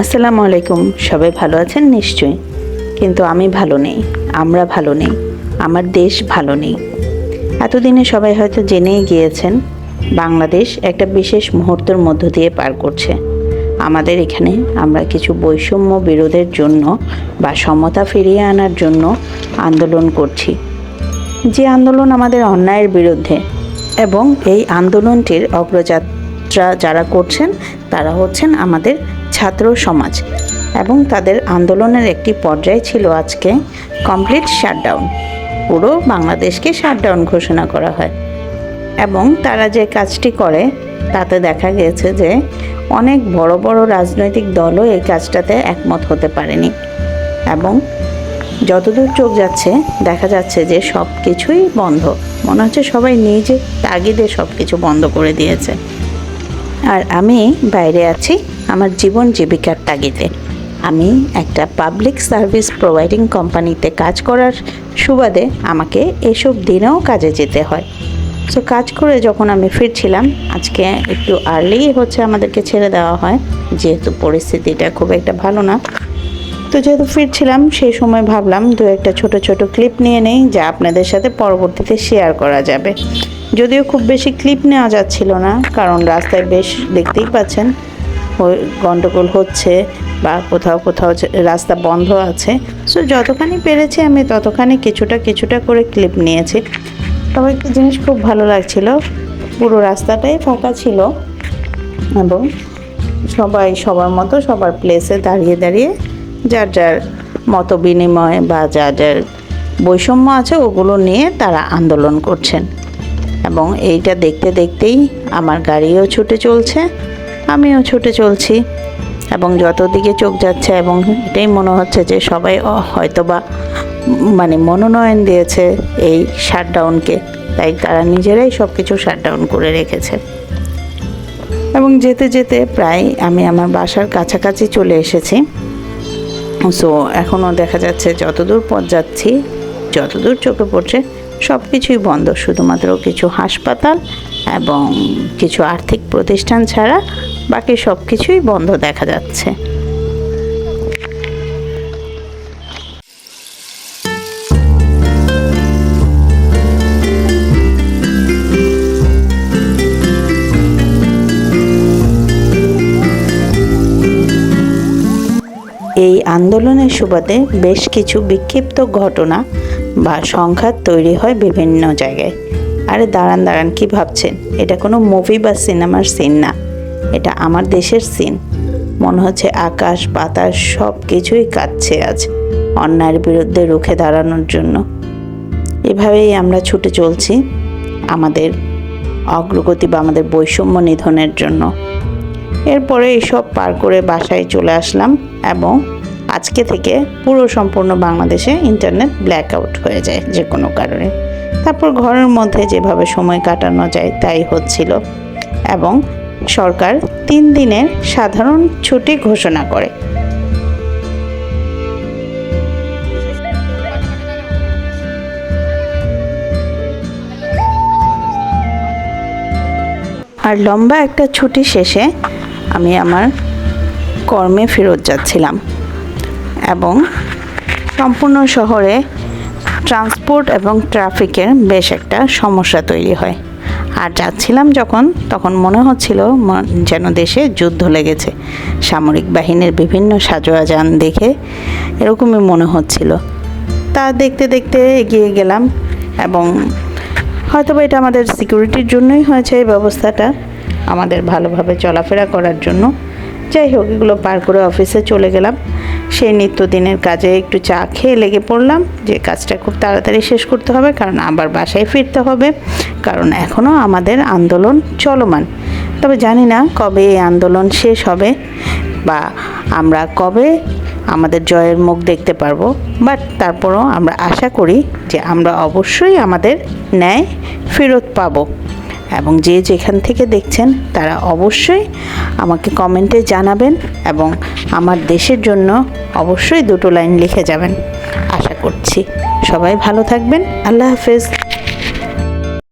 আসসালামু আলাইকুম। সবাই ভালো আছেন? নিশ্চয়ই। কিন্তু আমি ভালো নেই। আমরা ভালো নেই। আমার দেশ ভালো নেই। এতদিনে সবাই হয়তো জেনেই গিয়েছেন, বাংলাদেশ একটা বিশেষ মুহূর্তের মধ্য দিয়ে পার করছে। আমাদের এখানে আমরা কিছু বৈষম্য বিরোধের জন্য বা সমতা ফিরিয়ে আনার জন্য আন্দোলন করছি। যে আন্দোলন আমাদের অন্যায়ের বিরুদ্ধে এবং এই আন্দোলনটির অগ্রযাত্রা যারা করছেন, তারা হচ্ছেন আমাদের ছাত্র সমাজ এবং তাদের আন্দোলনের একটি পর্যায় ছিল আজকে কমপ্লিট শাটডাউন পুরো বাংলাদেশকে শাটডাউন ঘোষণা করা হয়। এবং তারা যে কাজটি করে, তাতে দেখা গেছে যে অনেক বড় বড় রাজনৈতিক দলও এই কাজটাতে একমত হতে পারেনি। এবং যতদূর চোখ যাচ্ছে, দেখা যাচ্ছে যে সব কিছুই বন্ধ। মনে হচ্ছে সবাই নিজে তাগিদে সব কিছু বন্ধ করে দিয়েছে। আর আমি বাইরে আছি আমার জীবন জীবিকার তাগিদে। আমি একটা পাবলিক সার্ভিস প্রোভাইডিং কোম্পানিতে কাজ করার সুবাদে আমাকে এসব দিনেও কাজে যেতে হয়। সো কাজ করে যখন আমি ফিরছিলাম, আজকে একটু আর্লি হচ্ছে আমাদেরকে ছেড়ে দেওয়া হয়। যেহেতু পরিস্থিতিটা খুব একটা ভালো না। তো যেহেতু ফিরছিলাম, সেই সময় ভাবলাম দু একটা ছোট ছোট ক্লিপ নিয়ে নেই, যা আপনাদের সাথে পরবর্তীতে শেয়ার করা যাবে। যদিও খুব বেশি ক্লিপ নেওয়া যাচ্ছিল না, কারণ রাস্তায় বেশ দেখতেই পাচ্ছেন ওই গন্ডগোল হচ্ছে বা কোথাও কোথাও রাস্তা বন্ধ আছে। সো যতখানি পেরেছি আমি ততখানি কিছুটা কিছুটা করে ক্লিপ নিয়েছি। তবে একটা জিনিস খুব ভালো লাগছিল, পুরো রাস্তাটাই ফাঁকা ছিল এবং সবাই সবার মতো সবার প্লেসে দাঁড়িয়ে দাঁড়িয়ে যার যার মত বিনিময় বা যার যার বৈষম্য আছে ওগুলো নিয়ে তারা আন্দোলন করছেন। এবং এইটা দেখতে দেখতেই আমার গাড়িও ছুটে চলছে, আমিও ছুটে চলছি। এবং যত দিকে চোখ যাচ্ছে এবং এটাই মনে হচ্ছে যে সবাই হয়তোবা মানে মনোনয়ন দিয়েছে এই শাটডাউনকে, তাই তারা নিজেরাই সব কিছু শাটডাউন করে রেখেছে। এবং যেতে যেতে প্রায় আমি আমার বাসার কাছাকাছি চলে এসেছি। সো এখনও দেখা যাচ্ছে যতদূর পথ যাচ্ছি, যতদূর চোখে পড়ছে সব কিছুই বন্ধ, শুধুমাত্র কিছু হাসপাতাল এবং কিছু আর্থিক প্রতিষ্ঠান ছাড়া বাকি সব কিছুই বন্ধ দেখা যাচ্ছে। আন্দোলনের সুবাদে বেশ কিছু বিক্ষিপ্ত ঘটনা বা সংঘাত তৈরি হয় বিভিন্ন জায়গায়। আরে দাঁড়ান দাঁড়ান, কি ভাবছেন? এটা কোনো মুভি বা সিনেমার সিন না। এটা আমার দেশের সিন মনে হচ্ছে আকাশ, বাতাস সব কিছুই কাঁদছে আজ অন্যায়ের বিরুদ্ধে রুখে দাঁড়ানোর জন্য। এভাবেই আমরা ছুটে চলছি আমাদের অগ্রগতি বা আমাদের বৈষম্য নিধনের জন্য। এরপরে এইসব পার করে বাসায় চলে আসলাম এবং আজকে থেকে পুরো সম্পূর্ণ বাংলাদেশে ইন্টারনেট ব্ল্যাক আউট হয়ে যায় যে কোনো কারণে। তারপর ঘরের মধ্যে যেভাবে সময় কাটানো যায় তাই হচ্ছিল এবং সরকার তিন দিনের সাধারণ ছুটি ঘোষণা করে। আর লম্বা একটা ছুটি শেষে আমি আমার কর্মে ফেরত যাচ্ছিলাম। এবং সম্পূর্ণ শহরে ট্রান্সপোর্ট এবং ট্রাফিকের বেশ একটা সমস্যা তৈরি হয়। আর যাচ্ছিলাম যখন, তখন মনে হচ্ছিল যেন দেশে যুদ্ধ লেগেছে। সামরিক বাহিনীর বিভিন্ন সাজোয়াজান দেখে এরকমই মনে হচ্ছিল। তা দেখতে দেখতে এগিয়ে গেলাম এবং হয়তো এটা আমাদের সিকিউরিটির জন্যই হয়েছে এই ব্যবস্থাটা, আমাদের ভালোভাবে চলাফেরা করার জন্য। যাই হোক, এগুলো পার করে অফিসে চলে গেলাম। সেই নিত্যদিনের কাজে একটু চা খেয়ে লেগে পড়লাম। যে কাজটা খুব তাড়াতাড়ি শেষ করতে হবে, কারণ আবার বাসায় ফিরতে হবে, কারণ এখনও আমাদের আন্দোলন চলমান। তবে জানি না কবে এই আন্দোলন শেষ হবে বা আমরা কবে আমাদের জয়ের মুখ দেখতে পারব, বাট তারপরও আমরা আশা করি যে আমরা অবশ্যই আমাদের ন্যায় ফেরত পাবো। এবং যে যেখান থেকে দেখছেন, তারা অবশ্যই আমাকে কমেন্টে জানাবেন এবং আমার দেশের জন্য অবশ্যই দুটো লাইন লিখে যাবেন। আশা করছি সবাই ভালো থাকবেন। আল্লাহ হাফেজ।